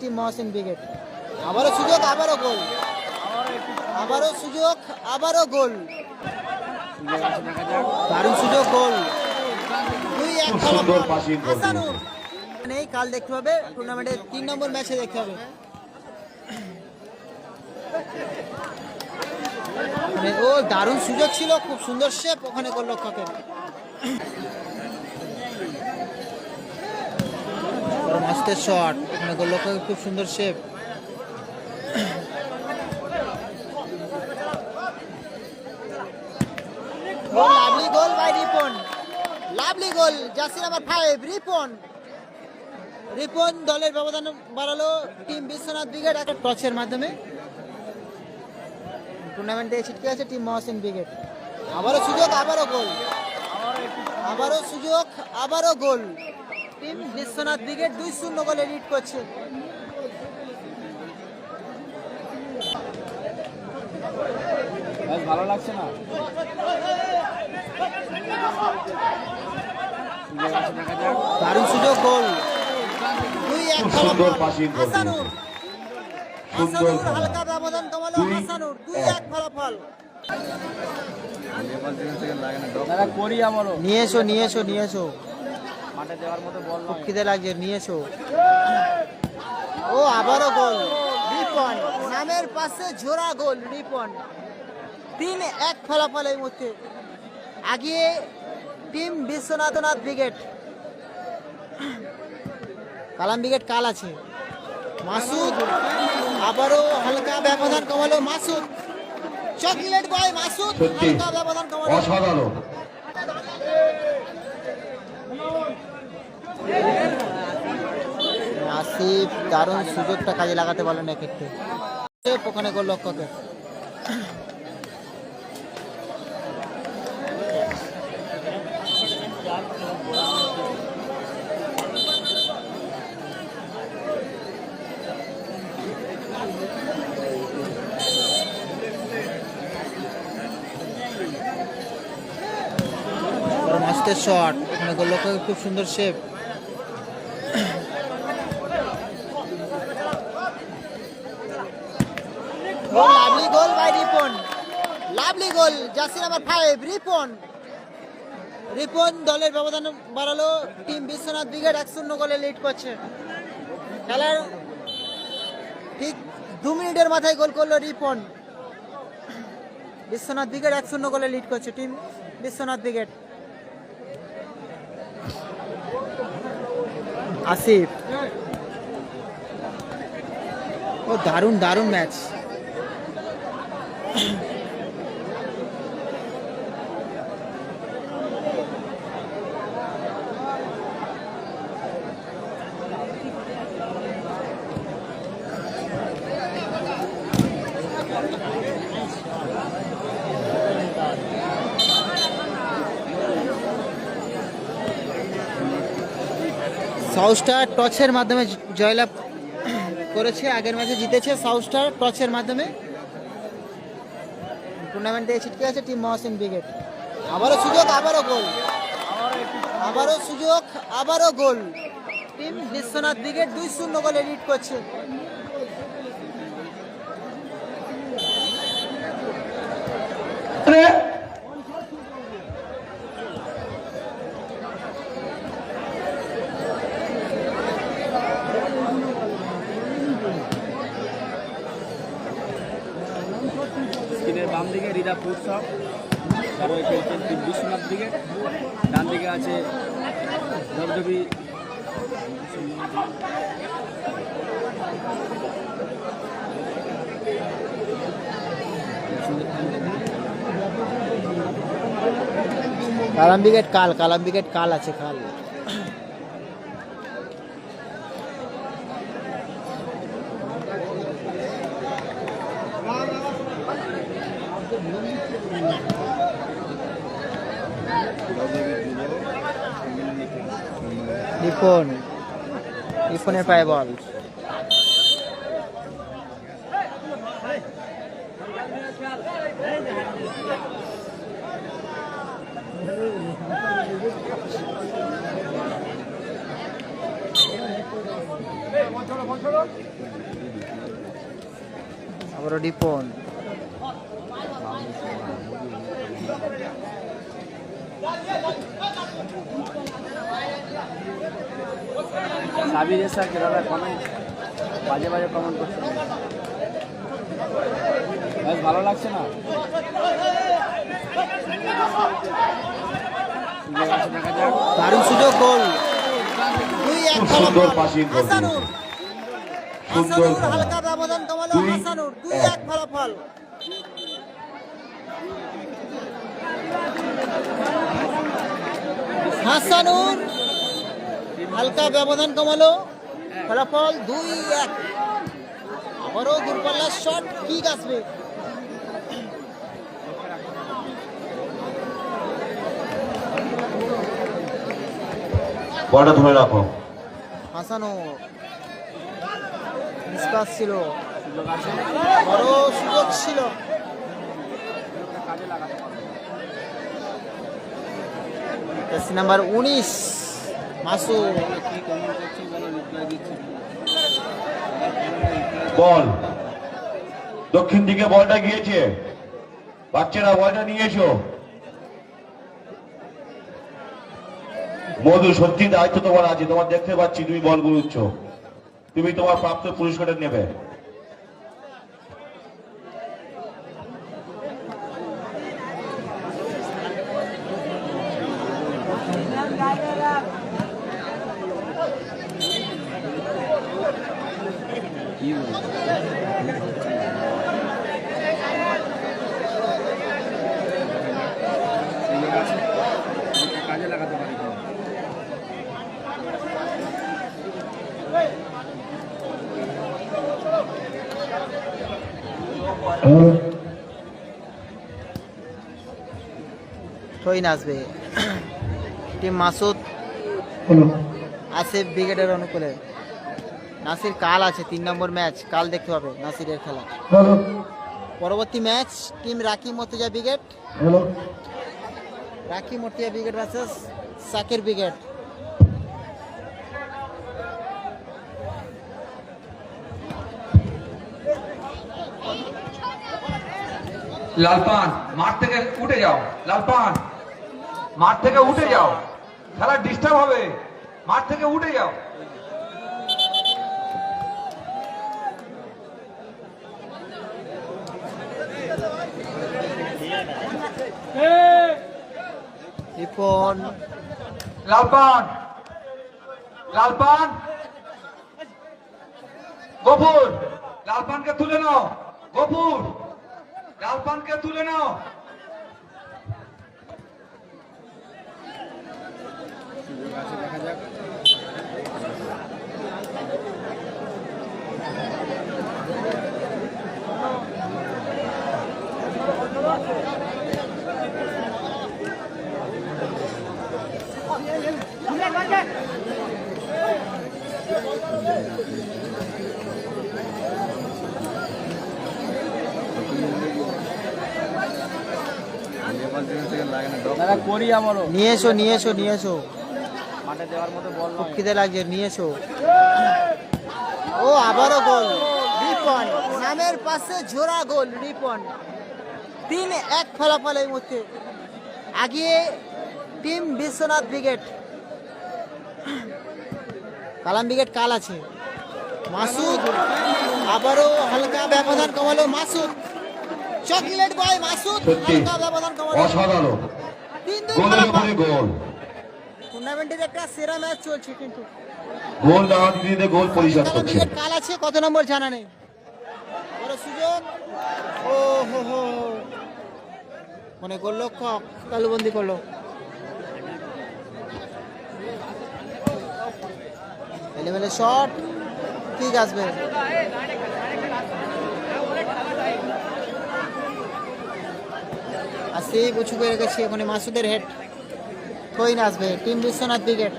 Team Mohsin brigade আবারও সুযোগ আবারও গোল। আবারও সুযোগ আবারও গোল। দারুণ সুযোগ গোল। দুই এক নেই কাল দেখতে হবে টুর্নামেন্টের তিন নম্বর ম্যাচে দেখতে হবে। মানে ও দারুণ সুযোগ ছিল খুব সুন্দর শেপ ওখানে গোলরক্ষকের। বড় মাস্তের শট ওখানে গোলরক্ষকের খুব সুন্দর shape lovely goal by Ripon lovely goal jersey number five Ripon Ripon দলের ব্যবধান বাড়ালো টিম বিশ্বনাথ ব্রিগেড একটা টচের মাধ্যমে। টুর্নামেন্টে ছিটকে আছে টিম মহসিন ব্রিগেড। আবারও সুযোগ, আবারও গোল আবারও সুযোগ, আবারও গোল টিম বিশ্বনাথ ব্রিগেড দুই শূন্য গোলে লিড করছে। ভালো লাগছে না? দারুণ সুযোগ গোল। দুই এক সুন্দর ফলাফল। হাসানুর। সুন্দর হালকা ব্যবধান কমালো হাসানুর। দুই এক। ফলাফল। নিয়ে এসো নিয়ে এসো নিয়ে এসো। মাঠে দেওয়ার মতো বল খুব নয়। খিদে লাগছে নিয়ে এসো ও আবারও গোল রিপন। নামের পাশে ঝোড়া গোল রিপন। তিন এক ফলাফল এই মুহূর্তে। আগিয়ে team Biswanathnath brigade. Kalam brigade কাল আছে। মাসুদ আবারও হালকা ব্যবধান কমালো মাসুদ। চকলেট বয় মাসুদ হালকা ব্যবধান কমালো। আসিফ, দারুণ সুযোগটা কাজে লাগাতে পারল না এক্ষেত্রে ওখানে গোল লক্ষ্যকে শট, ওখানে গোল লক্ষ্যকে খুব সুন্দর shape O lovely goal by Ripon lovely goal jersey number five Ripon. Ripon দলের ব্যবধান বাড়ালো। টিম বিশ্বনাথ ব্রিগেড এক শূন্য গোলে লিড করছে। খেলার ঠিক দু মিনিটের মাথায় গোল করল রিপন। বিশ্বনাথ ব্রিগেড এক শূন্য গোলে লিড করছে টিম বিশ্বনাথ ব্রিগেড। আসিফ। ও দারুণ দারুণ ম্যাচ সাউস্টার টচের মাধ্যমে জয়লাভ করেছে, আগের ম্যাচে জিতেছে সাউস্টার টচের মাধ্যমে। টুর্নামেন্টে ছিটকে আছে টিম মহাসিন ব্রিগেড আবারও সুযোগ, আবারও গোল। আবারও সুযোগ, আবারও গোল। টিম বিশ্বনাথ ব্রিগেড দুই শূন্য গোলে লিড করছে। স্ক্রিনের বাম দিকে রিদা ফুটসব তারপরে খেলছেন বিশ্বনাথ দিকে। ডান দিকে আছে ধবধবি কালাম ব্রিগেড কাল, কালাম বিকেট কাল আছে, কাল। রিপন রিপনের পায়ে বল। আবারও রিপন সাবির এসা দাদা কমেন্ট বাজে বাজে কমেন্ট করছে। বেশ ভালো লাগছে না? দারুণ সুযোগ গোল। দুই এক খুব সুন্দর passing সুন্দর হালকা ব্যবধান কমালো হাসানুর। দুই এক। এক ফলাফল। হাসানুর। হালকা ব্যবধান কমালো। ফলাফল দুই এক। আবারও দূরপাল্লার শট ঠিক আসবে। বলটা ধরে রাখো। নিষ্কাশ ছিল। বড় সুযোগ ছিল। নাম্বার উনিশ। বলো। দক্ষিণ দিকে বলটা গিয়েছে। বাচ্চারা বলটা নিয়েছো। মধু সত্যি দায়িত্ব তোমার আছে, তোমার দেখতে পাচ্ছি, তুমি বল গুরুচ্ছ। তুমি তোমার প্রাপ্ত পুরস্কারটা নেবে। থইন আসবে টিম মাসুদ আসিফ ব্রিগেডের অনুকূলে। নাসির কাল আছে তিন নম্বর ম্যাচ কাল দেখতে হবে নাসিরের খেলা। পরবর্তী match team Raki Mortuza brigade. Raki Mortuza brigade versus Sakir brigade. লালপান মাঠ থেকে উঠে যাও। লালপান মাঠ থেকে উঠে যাও। খেলা ডিস্টার্ব হবে। মাঠ থেকে উঠে যাও। রিপন লালপান লালপান। গফুর লালপানকে তুলে নাও। গফুর। লালপানকে তুলে নাও। আছে দাদা করি আমারও। নিয়ে এসো নিয়ে এসো নিয়ে এসো। মাঠে দেওয়ার মতো বল খুব খিদে লাগছে নিয়ে এসো। ও আবারও গোল। রিপন নামের পাশে জোড়া গোল রিপন। তিন এক ফলাফল এই মুহূর্তে। আগিয়ে team Biswanath brigade. Kalam brigade কাল আছে। মাসুদ আবারও হালকা ব্যবধান কমালো মাসুদ। চকলেট বয় মাসুদ ব্যবধান অসাধারণ। গোলের উপরে গোল টুর্নামেন্টের একটা সেরা ম্যাচ চলছে কিন্তু। গোল না দিতে দিতে গোল পরিশোধ করছে। কাল আছে কত নম্বর জানা নেই। বড় সুযোগ। ও হো হো মনে করল তালুবন্দি করল। এলেমেলে শট ঠিক আসবে। আসতেই উঁচু করে রেখেছি ওখানে মাসুদের হেড কই না আসবে? Team Biswanath brigade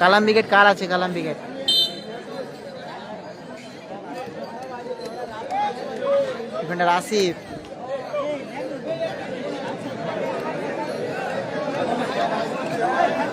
Kalam brigade কার আছে? Kalam brigade defender Asif.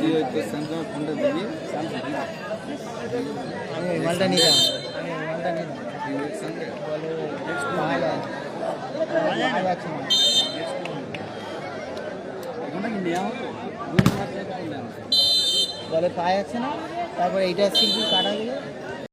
হবে না আমি মালটা নিতাম আমি মালটা নিতাম বলে পাওয়া যাচ্ছে না? তারপর এইটা শিল্পী কাটা গেলে।